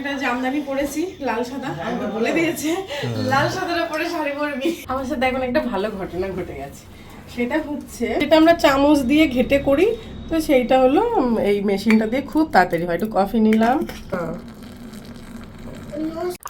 এটা জামদানি পরেছি লাল সাদা আমাকে বলে দিয়েছে লাল সাদার পরে শাড়ি পরবি। আমার সাথে এখন একটা ভালো ঘটনা ঘটে গেছে। সেটা হচ্ছে যেটা আমরা চামচ দিয়ে ঘেটে করি তো সেইটা হলো এই মেশিনটা দিয়ে খুব তাড়াতাড়ি হয়। একটু কফি নিলাম। হ্যাঁ।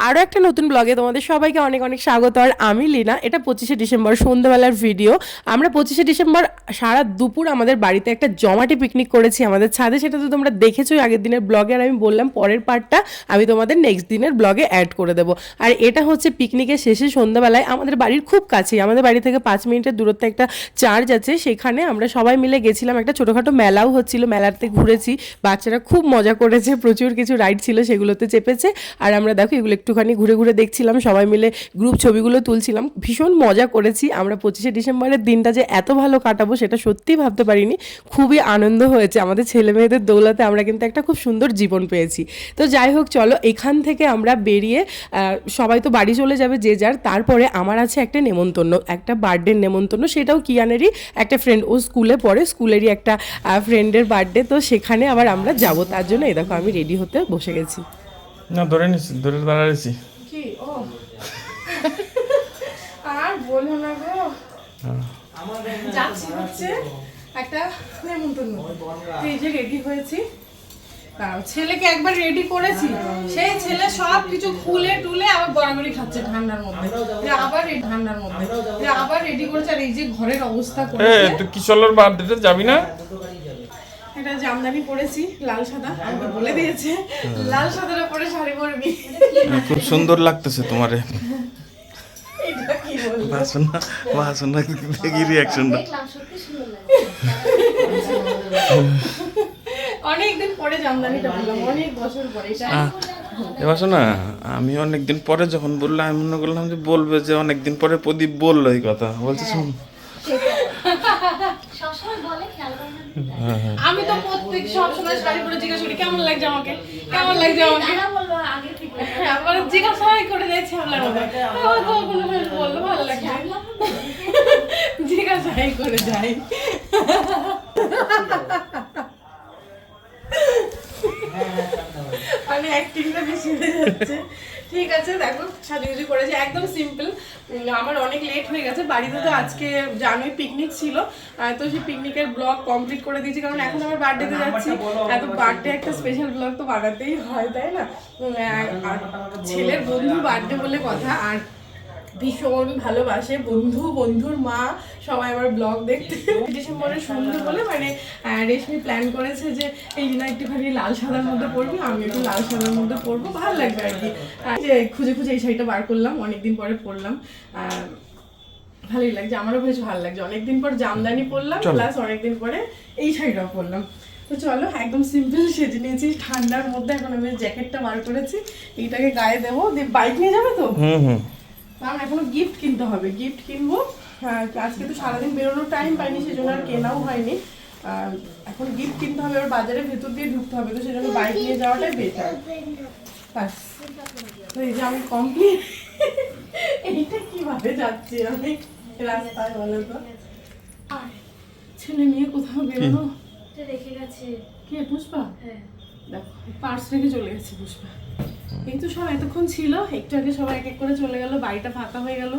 আরও একটা নতুন ব্লগে তোমাদের সবাইকে অনেক অনেক স্বাগত। আর আমি লীনা, এটা পঁচিশে ডিসেম্বর, সন্ধ্যাবেলার ভিডিও আমরা পঁচিশে ডিসেম্বর সারা দুপুর আমাদের বাড়িতে একটা জমাটি পিকনিক করেছি আমাদের ছাদে। সেটা তো তোমরা দেখেছোই আগের দিনের ব্লগে আর আমি বললাম, পরের পার্টটা আমি তোমাদের নেক্সট দিনের ব্লগে অ্যাড করে দেবো। আর এটা হচ্ছে পিকনিকের শেষে সন্ধ্যাবেলায় আমাদের বাড়ির খুব কাছেই। আমাদের বাড়ি থেকে পাঁচ মিনিটের দূরত্বে একটা চার্জ আছে। সেখানে আমরা সবাই মিলে গেছিলাম। একটা ছোটোখাটো মেলাও হচ্ছিল, মেলাতে ঘুরেছি। বাচ্চারা খুব মজা করেছে, প্রচুর কিছু রাইড ছিল, সেগুলোতে চেপেছে। আর আমরা দেখো, এগুলো একটুখানি ঘুরে ঘুরে দেখছিলাম, সবাই মিলে গ্রুপ ছবিগুলো তুলছিলাম। ভীষণ মজা করেছি আমরা পঁচিশে ডিসেম্বরের দিনটা যে এত ভালো কাটাবো সেটা সত্যিই ভাবতে পারিনি। খুবই আনন্দ হয়েছে, আমাদের ছেলে মেয়েদের দৌলতে আমরা কিন্তু একটা খুব সুন্দর জীবন পেয়েছি। তো যাই হোক, চলো এখান থেকে আমরা বেরিয়ে সবাই তো বাড়ি চলে যাবে যে যার, তারপরে আমার আছে একটা নেমন্তন্ন, একটা বার্থডের নেমন্তন্ন, সেটাও কিয়ানেরই একটা ফ্রেন্ড ও স্কুলে পড়ে, স্কুলেরই একটা ফ্রেন্ডের বার্থডে তো সেখানে আবার আমরা যাব। তার জন্য এই দেখো আমি রেডি হতে বসে গেছি। না ধরে নিছি ধরে দাঁড়াইছি কি ও আর বলো না গো যাচ্ছি হচ্ছে একটা নেমন্তন্ন এই যে রেডি হয়েছি দাঁড়াও, ছেলেকে একবার রেডি করেছি। সেই ছেলে সব কিছু খুলে টুলে আবার গড়াগড়ি খাচ্ছে ঠান্ডার মধ্যে। যে আবার এই ঠান্ডার মধ্যে। যে আবার রেডি করেছে আর এই যে ঘরের অবস্থা এ করেছে তুই কিশোরের বার্থডেতে যাবি না? এটা জামদানি পরেছি লাল সাদা আমাকে বলে দিয়েছে লাল সাদার উপরে শাড়ি পরবি। খুব সুন্দর লাগতেছে তোমারে। এটা বাসনা বাসনা দেখি রিয়াকশনটা দেখলাম সত্যি সুন্দর লাগে অনেকদিন পরে জামদানিটা বললাম অনেক বছর পরে এটা এ বাসনা আমি অনেকদিন পরে যখন বললাম আমি মনে করলাম যে বলবে যে অনেকদিন পরে প্রদীপ বলল এই কথা। বলছে শুন সবসময় বলে খেয়াল করে না আমি তো প্রত্যেক সবসময় শাড়ি পরে জিজ্ঞাসা করি কেমন লাগছে আমাকে? কেমন লাগছে আমাকে? তারা বলব আগে ঠিক আবার জিজ্ঞাসাই করে যাচ্ছে আপনার মতো কোনো বলল ভালো লাগছে। জিজ্ঞাসাই করে যাই। মানে অ্যাক্টিংটা বেশি হয়ে যাচ্ছে। ঠিক আছে দেখো সাজুগুজু করেছি একদম সিম্পল আমার অনেক লেট হয়ে গেছে বাড়িতে তো আজকে জানোই পিকনিক ছিল তো সেই পিকনিকের ব্লগ কমপ্লিট করে দিয়েছি কারণ এখন আমার বার্থডেতে যাচ্ছি। এত বার্থডে একটা স্পেশাল ব্লগ তো বানাতেই হয় তাই না? আর ছেলের বন্ধু বার্থডে বলে কথা আর ভীষণ ভালোবাসে বন্ধু বন্ধুর মা সবাই আমার ব্লগ দেখতে। ডিসেম্বরের সন্ধ্যে বলে মানে রেশমি প্ল্যান করেছে যে এই দিন একটুখানি লাল সাদার মধ্যে পরবি আমি একটু লাল সাদার মধ্যে পরবো ভালো লাগবে আর কি। যে খুঁজে খুঁজে এই শাড়িটা বার করলাম অনেকদিন পরে পরলাম। ভালোই লাগছে আমারও বেশ ভালো লাগছে। অনেকদিন পর জামদানি পরলাম প্লাস অনেকদিন পরে এই শাড়িটাও পরলাম। তো চলো একদম সিম্পল সেজে নিয়েছি ঠান্ডার মধ্যে এখন আমি জ্যাকেটটা বার করেছি এইটাকে গায়ে দেবো দিয়ে বাইক নিয়ে যাবে তো? হুম হুম। আমার এখনও গিফট কিনতে হবে। গিফট কিনবো। হ্যাঁ, আজকে তো সারাদিন বেরোনোর টাইম পাইনি সেজন্য আর কেনাও হয়নি। আর এখন গিফট কিনতে হবে এবার বাজারের ভেতর দিয়ে ঢুকতে হবে তো সেজন্য বাইক নিয়ে যাওয়াটাই বেটার ব্যাস। তো এই যে আমি কমপ্লিট এইটা কীভাবে যাচ্ছি আমি রাস্তায় বলো তো? ছেলে নিয়ে কোথাও বেরোনো? রেখে গেছে। কে পুষ্পা? হ্যাঁ। দেখো পার্স রেখে চলে গেছে পুষ্পা। এই তো সব এতক্ষণ ছিল একটু আগে সবাই এক এক করে চলে গেল বাড়িটা ফাঁকা হয়ে গেল।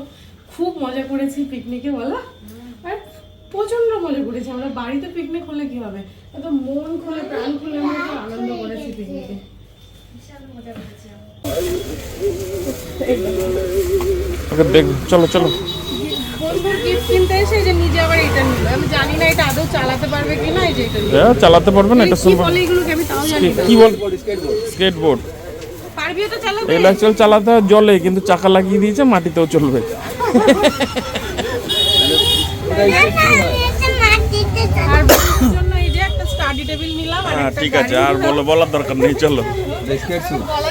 খুব মজা করেছি পিকনিকে বলো। আর প্রচণ্ড মজা করেছি। আমরা বাড়িতে পিকনিক হলে কি হবে? এত মন খুলে প্রাণ খুলে আমরা আনন্দ করেছি পিকনিকে চলো চলো। বন্ধুর গিফট কিনতে এসে এই যে নিজে আবার এটা আমি জানি এটা আদৌ চালাতে পারবে কি না এই যে এটা হ্যাঁ চালাতে পারবে না না কি বল স্কেটবোর্ড। এগুলো অ্যাকচুয়াল চালাতে হয় জলে কিন্তু চাকা লাগিয়ে দিয়েছে মাটিতেও চলবে। আর বন্ধুর জন্য এই যে একটা স্টাডি টেবিল নিলাম আর হ্যাঁ ঠিক আছে আর। বলো বলার দরকার নেই চলো। বলা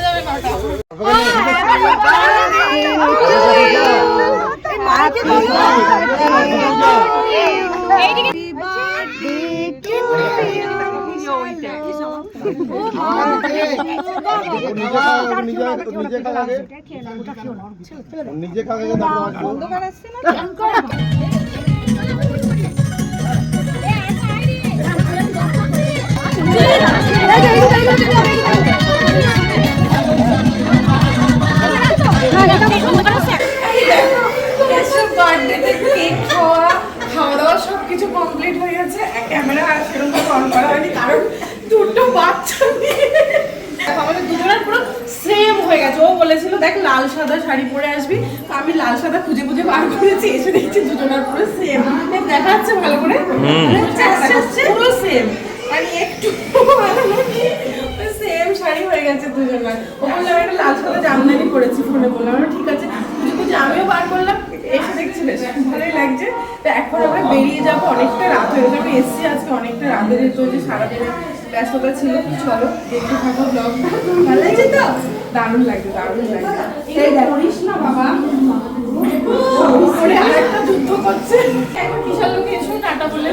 নিজে খাওয়া সেম মানে মানে শাড়ি হয়ে গেছে দুজনের। ও বললাম একটা লাল সাদা জামদানি করেছি ফোনে বললাম ঠিক আছে। খুঁজে খুঁজে আমিও বার করলাম এসে দেখছি বেশ ভালোই লাগছে। তো এখন আমরা বেরিয়ে যাব অনেকটা রাত হয়ে যাবে এসছি আজকে অনেকটা রাত হয়ে যেত যে ব্যস্ততা ছিল, চলো দেখতে থাকো ব্লগ ভালো লাগছে তো? দারুণ লাগছে দারুণ লাগছে। এই করিস না বাবা। টাটা বলে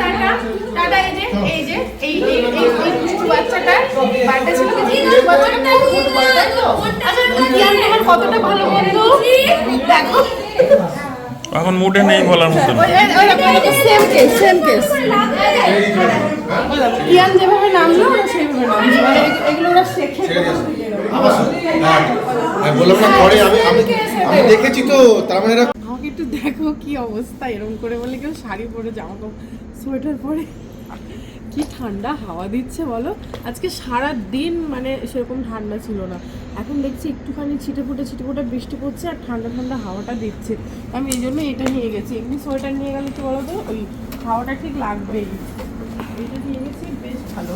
টাটা। এই যে এই যে ছিল আচ্ছা কতটা ভালো বন্ধু? দেখো। এখন মুডে নেই বলার মতন। ওই ওই ওই রকম সেম কেস সেম কেস ইয়ান যেভাবে নামলো ওরা সেইভাবে নামছে মানে এগুলো ওরা শেখে হ্যাঁ আমি বললাম না পরে আমি আমি আমি দেখেছি তো তার মানে আমাকে একটু দেখো কি অবস্থা এরকম করে বলে কেউ শাড়ি পরে জামা কাপড় সোয়েটার পরে। কি ঠান্ডা হাওয়া দিচ্ছে বলো? আজকে সারা দিন মানে সেরকম ঠান্ডা ছিল না। এখন দেখছি একটুখানি ছিটে ফুটে ছিটে ফুটে বৃষ্টি পড়ছে আর ঠান্ডা ঠান্ডা হাওয়াটা দিচ্ছে। আমি এই জন্য এটা নিয়ে গেছি। এমনি সোয়েটার নিয়ে গেলে কি বলো তো ওই হাওয়াটা ঠিক লাগবেই। এটা নিয়ে গেছি বেশ ভালো।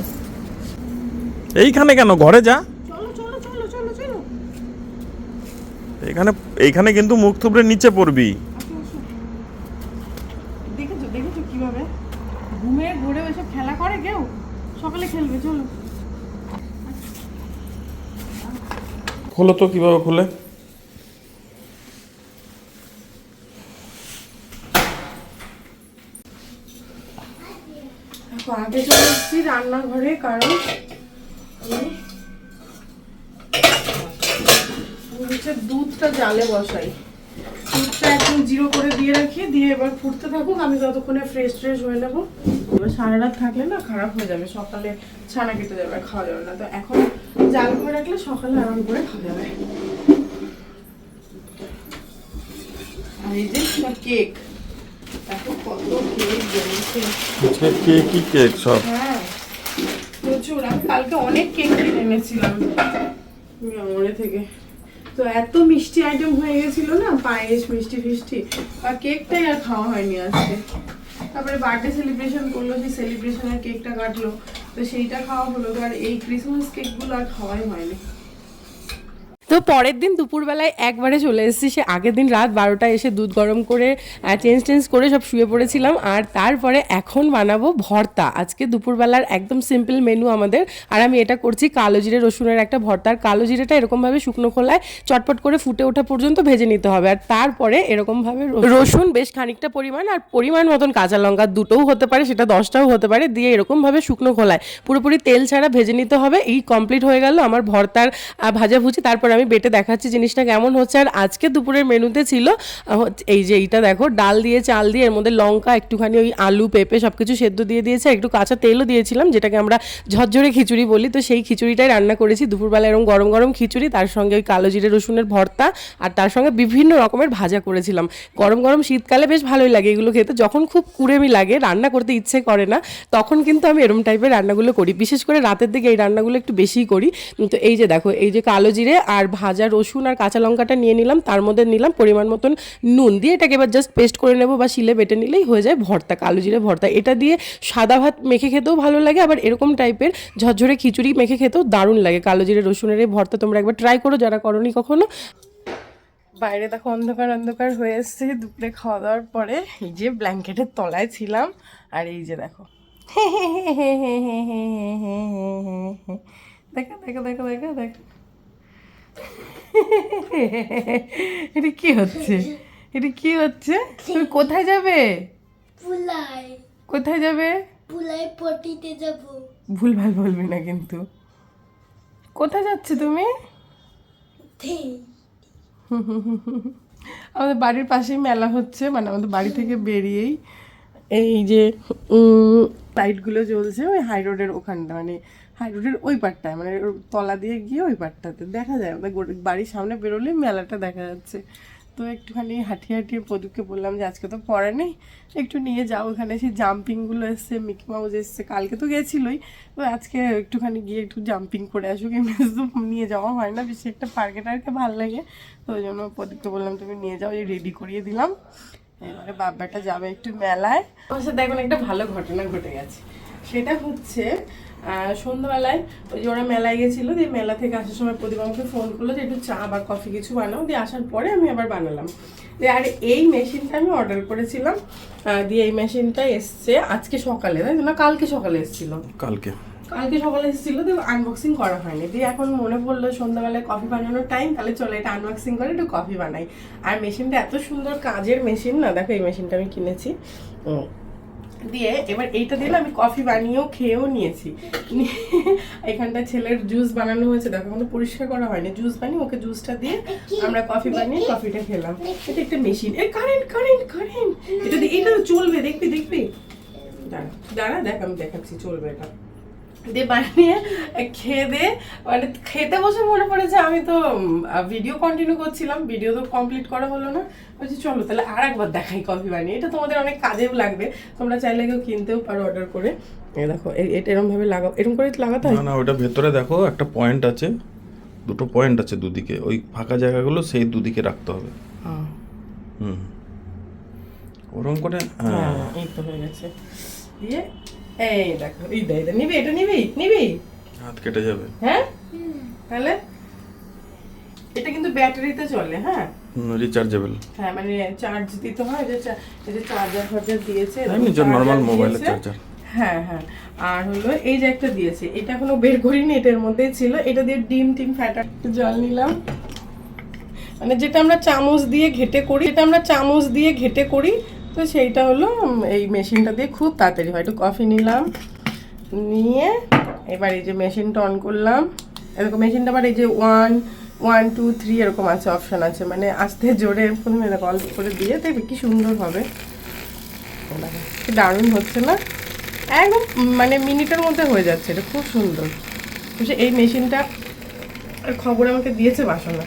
এইখানে কেন? ঘরে যা। চলো চলো চলো চলো চলো। এখানে এইখানে কিন্তু মুখ থুবড়ে নিচে পড়বি আসো, আসো। দেখেছ দেখেছ কীভাবে ঘুমে ঘুরে ওইসব খেলা করে কেউ সকালে খেলবে চলো। খোলো তো কীভাবে খুলে? আগে চলে এসেছি রান্নাঘরে কারণ আমি হচ্ছে দুধটা জালে বসাই। দুধটা একদম জিরো করে দিয়ে রাখি দিয়ে এবার ফুটতে থাকুক আমি ততক্ষণে ফ্রেশ ফ্রেশ হয়ে নেব। এবার সারা রাত থাকলে না খারাপ হয়ে যাবে। সকালে ছানা কেটে যাবে খাওয়া যাবে না। তো এখন জাল করে রাখলে সকালে আরাম করে খাওয়া যাবে। আর এই যে কেক দেখো কত কেক জমেছে কে কেক সব? হ্যাঁ প্রচুর। আমি কালকে অনেক কেক কিনে এনেছিলাম। মেমোরি থেকে। তো এত মিষ্টি আইটেম হয়ে গেছিল না পায়েস মিষ্টি ফিষ্টি। আর কেকটাই আর খাওয়া হয়নি আজকে। তারপরে বার্থডে সেলিব্রেশন করল, সেই সেলিব্রেশনের কেকটা কাটলো। তো সেইটা খাওয়া হলো। তো আর এই ক্রিসমাস কেকগুলো আর খাওয়াই হয়নি। তো পরের দিন দুপুরবেলায় একবারে চলে এসেছি, সে আগের দিন রাত বারোটায় এসে দুধ গরম করে চেঞ্জ টেঞ্জ করে সব শুয়ে পড়েছিলাম। আর তারপরে এখন বানাবো ভর্তা। আজকে দুপুরবেলার একদম সিম্পল মেনু আমাদের। আর আমি এটা করছি কালো জিরে রসুনের একটা ভর্তা। আর কালো জিরেটা এরকমভাবে শুকনো খোলায় চটপট করে ফুটে ওঠা পর্যন্ত ভেজে নিতে হবে। আর তারপরে এরকমভাবে রসুন বেশ খানিকটা পরিমাণ আর পরিমাণ মতন কাঁচা লঙ্কা দুটোও হতে পারে, সেটা দশটাও হতে পারে, দিয়ে এরকমভাবে শুকনো খোলায় পুরোপুরি তেল ছাড়া ভেজে নিতে হবে। এই কমপ্লিট হয়ে গেল আমার ভর্তার ভাজাভুজি। তারপর আমি বেটে দেখাচ্ছি জিনিসটা কেমন হচ্ছে। আর আজকে দুপুরের মেনুতে ছিল এই যে এইটা দেখো, ডাল দিয়ে, চাল দিয়ে, এর মধ্যে লঙ্কা, একটুখানি ওই আলু, পেঁপে সব কিছু সেদ্ধ দিয়ে দিয়েছে একটু কাঁচা তেলও দিয়েছিলাম, যেটাকে আমরা ঝরঝরে খিচুড়ি বলি। তো সেই খিচুড়িটাই রান্না করেছি। দুপুরবেলা এরকম গরম গরম খিচুড়ি, তার সঙ্গে ওই কালো জিরে, রসুনের ভর্তা, আর তার সঙ্গে বিভিন্ন রকমের ভাজা করেছিলাম। গরম গরম শীতকালে বেশ ভালোই লাগে এগুলো খেতে। যখন খুব কুড়েমি লাগে, রান্না করতে ইচ্ছে করে না, তখন কিন্তু আমি এরম টাইপের রান্নাগুলো করি। বিশেষ করে রাতের দিকে এই রান্নাগুলো একটু বেশিই করি। তো এই যে দেখো, এই যে কালো জিরে আর ভাজা রসুন আর কাঁচা লঙ্কাটা নিয়ে নিলাম, তার মধ্যে নিলাম পরিমাণ মতন নুন দিয়ে এটাকে এবার জাস্ট পেস্ট করে নেব বা শিলে বেটে নিলেই হয়ে যায় ভর্তা, কালো জিরে ভর্তা। এটা দিয়ে সাদা ভাত মেখে খেতেও ভালো লাগে, আবার এরকম টাইপের ঝরঝরে খিচুড়ি মেখে খেতেও দারুণ লাগে। কালো জিরে, রসুনের এই ভর্তা তোমরা একবার ট্রাই করো যারা করনি কখনো। বাইরে দেখো অন্ধকার অন্ধকার হয়ে এসছে দুপুরে খাওয়া দাওয়ার পরে। এই যে ব্ল্যাঙ্কেটের তলায় ছিলাম, আর এই যে দেখো। দেখো দেখো দেখো দেখো দেখো। এটা কি হচ্ছে? এটা কি হচ্ছে? তুমি কোথায় যাবে? পুলাই কোথায় যাবে? পুলাই পটিতে যাব। ভুলভাল বলবি না কিন্তু। কোথায় যাচ্ছে তুমি? আমাদের বাড়ির পাশেই মেলা হচ্ছে মানে আমাদের বাড়ি থেকে বেরিয়েই এই যে লাইটগুলো জ্বলছে ওই হাই রোডের ওখানটা মানে হাই রোডের ওই পারটায় মানে তলা দিয়ে গিয়ে ওই পারটাতে দেখা যায় আমাদের বাড়ির সামনে বেরোলে মেলাটা দেখা যাচ্ছে। তো একটুখানি হাঁটিয়ে হাঁটিয়ে প্রদীপকে বললাম যে, আজকে তো পড়া নেই, একটু নিয়ে যাও ওখানে। সেই জাম্পিংগুলো এসছে মিকি মাউস এসছে, কালকে তো গেছিলোই। তো আজকে একটুখানি গিয়ে একটু জাম্পিং করে আসুক এমনি তো নিয়ে যাওয়া হয় না বেশি একটা পার্কে টার্কে ভালো লাগে। তো ওই জন্য প্রদীপকে বললাম, তুমি নিয়ে যাও, এই রেডি করিয়ে দিলাম। এবারে বাব্বাটা যাবে একটু মেলায়। সাথে এখন একটা ভালো ঘটনা ঘটে গেছে। সেটা হচ্ছে সন্ধ্যাবেলায় ওই যে ওরা মেলায় গেছিল দিয়ে মেলা থেকে আসার সময় প্রদীপ আমাকে ফোন করল যে একটু চা বা কফি কিছু বানাও দিয়ে আসার পরে আমি আবার বানালাম। দিয়ে আর এই মেশিনটা আমি অর্ডার করেছিলাম দিয়ে এই মেশিনটা এসছে আজকে সকালে তাই না? কালকে সকালে এসেছিল। কালকে। কালকে সকালে এসেছিল তো আনবক্সিং করা হয়নি। দিয়ে এখন মনে পড়ল সন্ধ্যাবেলায় কফি বানানোর টাইম তাহলে চলো এটা আনবক্সিং করে একটু কফি বানাই। আর মেশিনটা এত সুন্দর কাজের মেশিন না দেখো এই মেশিনটা আমি কিনেছি। দিয়ে এবার এইটা দিলে আমি কফি বানিয়েও খেয়েও নিয়েছি। নিয়ে এখানটা ছেলের জুস বানানো হয়েছে। দেখো কোনো পরিষ্কার করা হয়নি। জুস বানিয়ে ওকে জুসটা দিয়ে আমরা কফি বানিয়ে কফিটা খেলাম। এটা একটা মেশিন এ কারেন্ট কারেন্ট কারেন্ট এটা এটা চলবে। দেখবি দেখবি। দাঁড়া দাঁড়া দেখ আমি দেখাচ্ছি, চলবে এটা। দিয়ে বানিয়ে খেয়ে দিয়ে মানে খেতে বসে মনে পড়েছে আমি তো ভিডিও কন্টিনিউ করছিলাম ভিডিও তো কমপ্লিট করা হলো না। বলছি চলো তাহলে আর একবার দেখাই কফি বানিয়ে। এটা তোমাদের অনেক কাজেও লাগবে তোমরা চাইলে কেউ কিনতেও পারো অর্ডার করে। দেখো এটা এরকম ভাবে লাগাও এরকম করে লাগাতে হয়? না ওটা ভেতরে দেখো একটা পয়েন্ট আছে দুটো পয়েন্ট আছে দুদিকে। ওই ফাঁকা জায়গাগুলো সেই দুদিকে রাখতে হবে। হুম। ওরকম করে হ্যাঁ। হ্যাঁ, এই তো হয়ে গেছে। দিয়ে এই দেখো এটা নিবি এটা নিবি নিবি। হাত কেটে যাবে। হ্যাঁ? তাহলে? এটা কিন্তু ব্যাটারিতে চলে হ্যাঁ? রিচার্জেবল হ্যাঁ মানে চার্জ দিতে হয় যে এই যে চার্জার ফার্জার দিয়েছে normal mobile এর দিয়েছে। charger। হ্যাঁ হ্যাঁ। আর হলো এই যে একটা দিয়েছে এটা এখনও বের করিনি এটার মধ্যেই ছিল। এটা দিয়ে ডিম টিম ফ্যাটা জল নিলাম। মানে যেটা আমরা চামচ দিয়ে ঘেটে করি এটা আমরা চামচ দিয়ে ঘেটে করি তো সেইটা হলো এই মেশিনটা দিয়ে খুব তাড়াতাড়ি হয়। একটু কফি নিলাম, নিয়ে এবার এই যে মেশিনটা অন করলাম। এরকম মেশিনটা আবার এই যে ওয়ান ওয়ান টু থ্রি এরকম আছে অপশান আছে। মানে আস্তে জোরে প্রথমে এরকম অল্প করে দিয়ে দেখবে কি সুন্দর হবে। দারুণ হচ্ছে না? একদম মানে মিনিটের মধ্যে হয়ে যাচ্ছে এটা, খুব সুন্দর। এই মেশিনটা খবর আমাকে দিয়েছে বাসনা।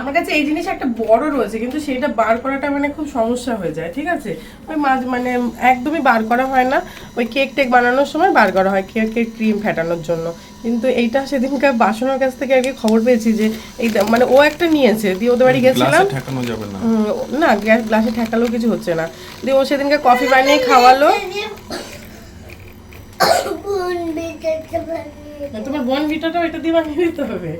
আমার কাছে এই জিনিস একটা বড় রয়েছে কিন্তু সেটা বার করাটা মানে খুব সমস্যা হয়ে যায় ঠিক আছে? ওই মাঝ মানে একদমই বার করা হয় না ওই কেক টেক বানানোর সময় বার করা হয় কেকের ক্রিম ফেটানোর জন্য। কিন্তু এইটা সেদিনকার বাসনের কাছ থেকে আর কি খবর পেয়েছি যে এই মানে ও একটা নিয়েছে দিয়ে ওদের বাড়ি গেছিলাম। না। গ্যাস গ্লাসে ঠেকালেও কিছু হচ্ছে না। দিয়ে ও সেদিনকে কফি বানিয়ে খাওয়ালো। তোমার বন ভিটাটাও এটা দিয়ে বানিয়ে দিতে হবে।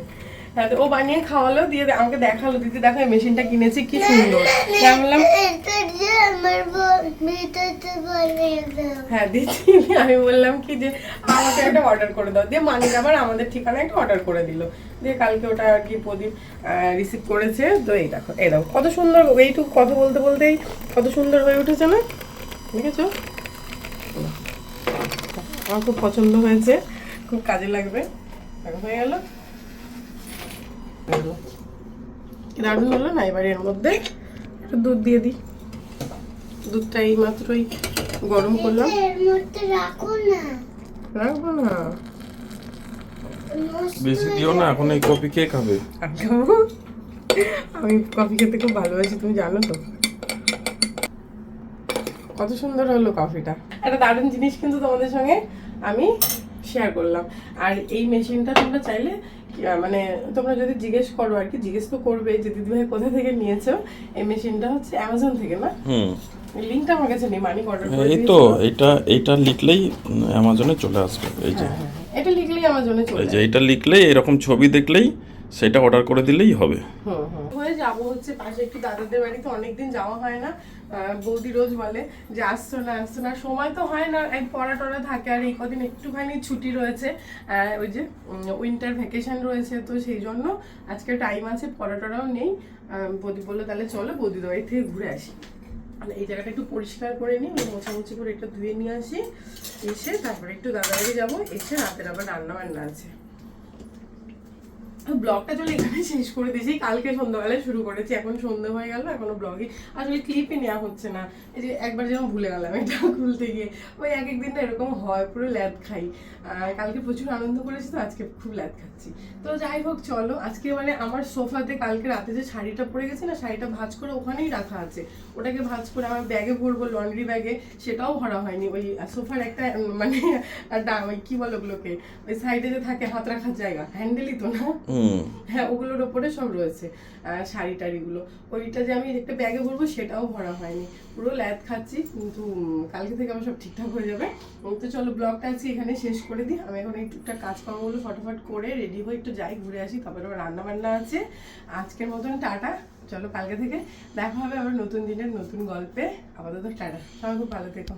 হ্যাঁ তো ও বানিয়ে খাওয়ালো, দিয়ে আমাকে দেখাল, দিদি দেখো এই মেশিনটা কিনেছি, কি সুন্দর। দিয়ে আমি বললাম হ্যাঁ দিচ্ছি আমি বললাম কি যে, আমাকে একটা অর্ডার করে দাও। দিয়ে মানিক আবার আমাদের ঠিকানা একটা অর্ডার করে দিল। দিয়ে কালকে ওটা আর কি প্রদীপ রিসিভ করেছে। তো এই দেখো এই দেখো, কত সুন্দর এইটুকু কথা বলতে বলতেই কত সুন্দর হয়ে উঠেছে না? দেখেছ? আমার খুব পছন্দ হয়েছে, খুব কাজে লাগবে। হয়ে গেল? দারুণ হলো না এবার এর মধ্যে একটু দুধ দিয়ে দিই। দুধটা এই মাত্রই গরম করলাম। রাখো না। রাখব না। বেশি দিও না এখন এই কপি কে খাবে। আমি কফি খেতে খুব ভালোবাসি তুমি জানো তো। কত সুন্দর হলো কফিটা। একটা দারুণ জিনিস কিন্তু তোমাদের সঙ্গে আমি শেয়ার করলাম। আর এই মেশিনটা তোমরা চাইলে মানে তোমরা যদি জিজ্ঞেস করো আর কি জিজ্ঞেস তো করবে যে দিদিভাই কোথা থেকে নিয়েছো? এই মেশিনটা হচ্ছে অ্যামাজন থেকে না? হুম। লিঙ্কটা আমার কাছে নেই মানি অর্ডার করে এই তো এটা এটা লিখলেই অ্যামাজনে চলে আসবে এই যে। হ্যাঁ, হ্যাঁ, হ্যাঁ। এটা লিখলেই অ্যামাজনে চলে এই যে এটা লিখলেই এরকম ছবি দেখলেই সেটা অর্ডার করে দিলেই হবে। হুম হুম। হয়ে যাব হচ্ছে পাশে একটু দাদাদের বাড়িতে, অনেকদিন যাওয়া হয় না। বৌদি রোজ বলে যে, আসছো না আসছো না। সময় তো হয় না, এক পড়া টড়া থাকে আর এই কদিন একটুখানি ছুটি রয়েছে। ওই যে উইন্টার ভ্যাকেশন রয়েছে, তো সেই জন্য আজকে টাইম আছে, পড়া টড়াও নেই। বৌদি বলল, তাহলে চলো বৌদির বাড়ি থেকে ঘুরে আসি। মানে এই জায়গাটা একটু পরিষ্কার করে নিই মোছামুছি করে একটু ধুয়ে নিয়ে আসি। এসে তারপরে একটু দাদা বাড়ি যাব, এসে রাতের আবার রান্না বান্না আছে। ব্লগটা চলে এখানে শেষ করে দিয়েছি। কালকে সন্ধ্যাবেলায় শুরু করেছি, এখন সন্ধ্যা হয়ে গেল, এখনও ব্লগে আসলে ক্লিপই নেওয়া হচ্ছে না। এই যে একবার যেমন ভুলে গেলাম এটা খুলতে গিয়ে। ওই এক এক দিন এরকম হয়, পুরো ল্যাদ খাই। কালকে প্রচুর আনন্দ করেছি তো, আজকে খুব ল্যাদ খাচ্ছি। তো যাই হোক, চলো, আজকে মানে আমার সোফাতে কালকে রাতে যে শাড়িটা পরে গেছে না, শাড়িটা ভাজ করে ওখানেই রাখা আছে। ওটাকে ভাজ করে আমার ব্যাগে ভরবো লন্ড্রি ব্যাগে সেটাও ভরা হয়নি। ওই সোফার একটা মানে ওই কি বলো ওগুলোকে? ওই সাইডে যে থাকে, হাত রাখার জায়গা। হ্যান্ডেলই তো না। হ্যাঁ ওগুলোর ওপরে সব রয়েছে শাড়ি টাড়িগুলো। ওইটা যে আমি একটা ব্যাগে ভরবো, সেটাও ভরা হয়নি। পুরো ল্যাদ খাচ্ছি, কিন্তু কালকে থেকে আমার সব ঠিকঠাক হয়ে যাবে। তো চলো ব্লগটা আজকে এখানে শেষ করে দিই। আমি এখন এই টুকটাক কাজকর্মগুলো ফটাফট করে রেডি হয়ে একটু যাই, ঘুরে আসি। তারপরে আবার রান্না বান্না আছে। আজকের মতন টাটা। চলো, কালকে থেকে দেখা হবে আবার নতুন দিনের নতুন গল্পে। আপাতত টাটা। সবাই খুব ভালো থেকো।